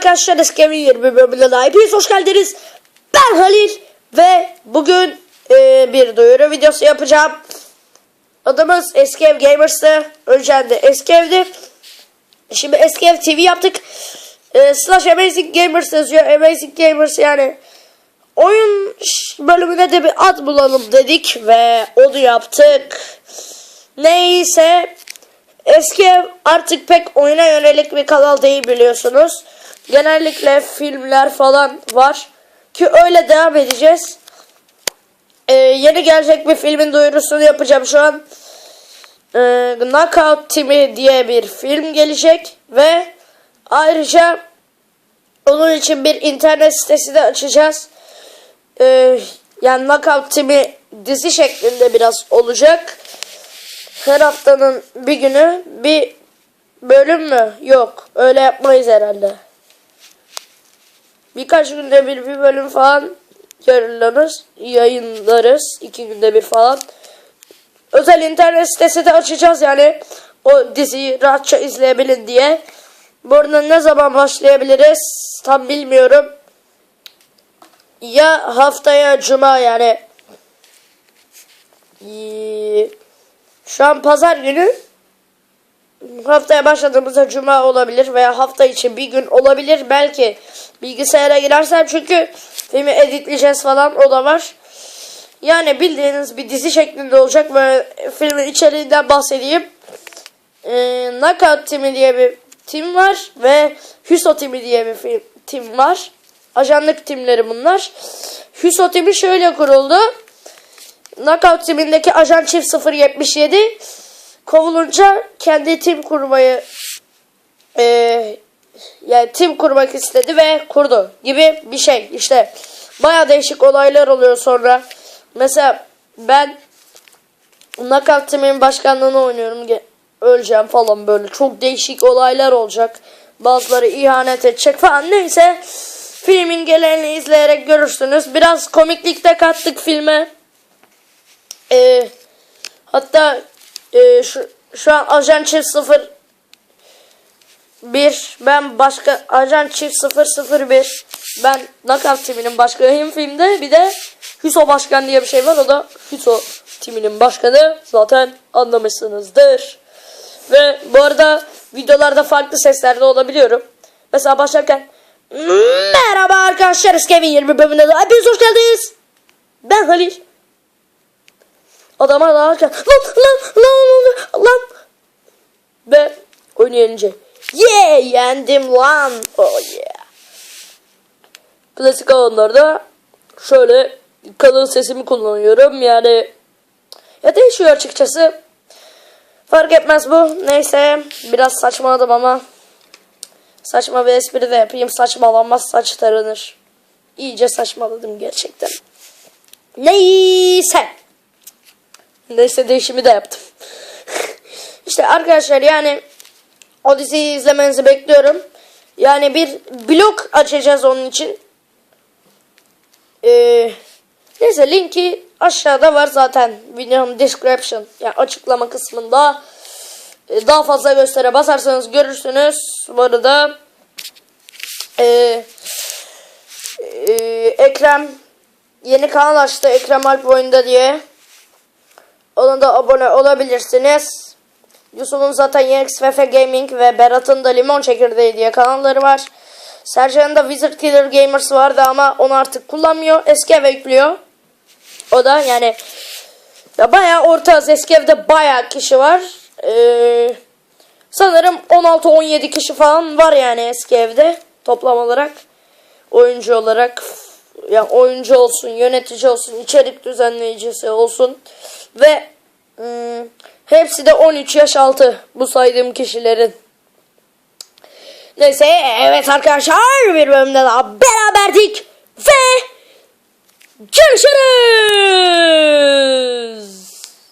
arkadaşlar Eskemi 20 bölümüne daha hepiniz hoş geldiniz. Ben Halil ve bugün e, bir duyuru videosu yapacağım. Adımız Eski Ev Gamers'tı. Önceden de Eski Ev'di. Şimdi Eski Ev TV yaptık. E, slash Amazing Gamers yazıyor. Amazing Gamers yani oyun bölümüne de bir ad bulalım dedik ve onu yaptık. Neyse Eski ev artık pek oyuna yönelik bir kanal değil biliyorsunuz. Genellikle filmler falan var. Ki öyle devam edeceğiz. Ee, yeni gelecek bir filmin duyurusunu yapacağım şu an. Ee, Knockout Team'i diye bir film gelecek. Ve ayrıca onun için bir internet sitesi de açacağız. Ee, yani Knockout Team'i dizi şeklinde biraz olacak her haftanın bir günü bir bölüm mü? Yok. Öyle yapmayız herhalde. Birkaç günde bir bir bölüm falan yayınlarız. Yayınlarız. iki günde bir falan. Özel internet sitesi de açacağız yani. O diziyi rahatça izleyebilin diye. Bu arada ne zaman başlayabiliriz? Tam bilmiyorum. Ya haftaya cuma yani. Ee, şu an pazar günü haftaya başladığımızda cuma olabilir veya hafta içi bir gün olabilir. Belki bilgisayara girersem çünkü filmi editleyeceğiz falan o da var. Yani bildiğiniz bir dizi şeklinde olacak ve filmin içeriğinden bahsedeyim. Ee, Knockout Team'i diye bir tim var ve Hüso Team'i diye bir film, tim var. Ajanlık timleri bunlar. Hüso Team'i şöyle kuruldu. Knockout timindeki ajan çift 077 kovulunca kendi tim kurmayı e, yani tim kurmak istedi ve kurdu gibi bir şey. İşte baya değişik olaylar oluyor sonra. Mesela ben Knockout timin başkanlığını oynuyorum. Öleceğim falan böyle. Çok değişik olaylar olacak. Bazıları ihanet edecek falan. Neyse filmin geleneğini izleyerek görürsünüz. Biraz komiklik de kattık filme. Ee, hatta e, şu, şu an ajan çift sıfır bir ben başka ajan çift sıfır sıfır bir. Ben Knockout timinin başkanıyım filmde. Bir de Hüso başkan diye bir şey var. O da Hüso timinin başkanı. Zaten anlamışsınızdır. Ve bu arada videolarda farklı seslerde olabiliyorum. Mesela başlarken merhaba arkadaşlar Skevin 20 bölümüne hepiniz hoş geldiniz. Ben Halil Adama dağarken lan lan lan lan lan. Ve oyunu yenince yeah yendim lan. Oh yeah. Klasik alanlarda şöyle kalın sesimi kullanıyorum. Yani ya değişiyor açıkçası. Fark etmez bu. Neyse biraz saçmaladım ama saçma bir espri de yapayım. Saçmalanmaz saç taranır iyice saçmaladım gerçekten. Neyse Neyse değişimi de yaptım. işte arkadaşlar yani o diziyi izlemenizi bekliyorum. Yani bir blog açacağız onun için. Ee, neyse linki aşağıda var zaten. Videonun description yani açıklama kısmında. Ee, daha fazla göstere basarsanız görürsünüz. Bu arada ee, ee, Ekrem yeni kanal açtı Ekrem Alp oyunda diye. Ona da abone olabilirsiniz. Yusuf'un zaten YXFF Gaming ve Berat'ın da Limon Çekirdeği diye kanalları var. Sercan'ın da Wizard Killer Gamers vardı ama onu artık kullanmıyor. Eski eve yüklüyor. O da yani ya bayağı orta az eski evde bayağı kişi var. Ee, sanırım 16-17 kişi falan var yani eski evde toplam olarak. Oyuncu olarak yani oyuncu olsun, yönetici olsun, içerik düzenleyicisi olsun ve ım, hepsi de 13 yaş altı bu saydığım kişilerin. Neyse evet arkadaşlar bir bölümde daha beraberdik ve görüşürüz.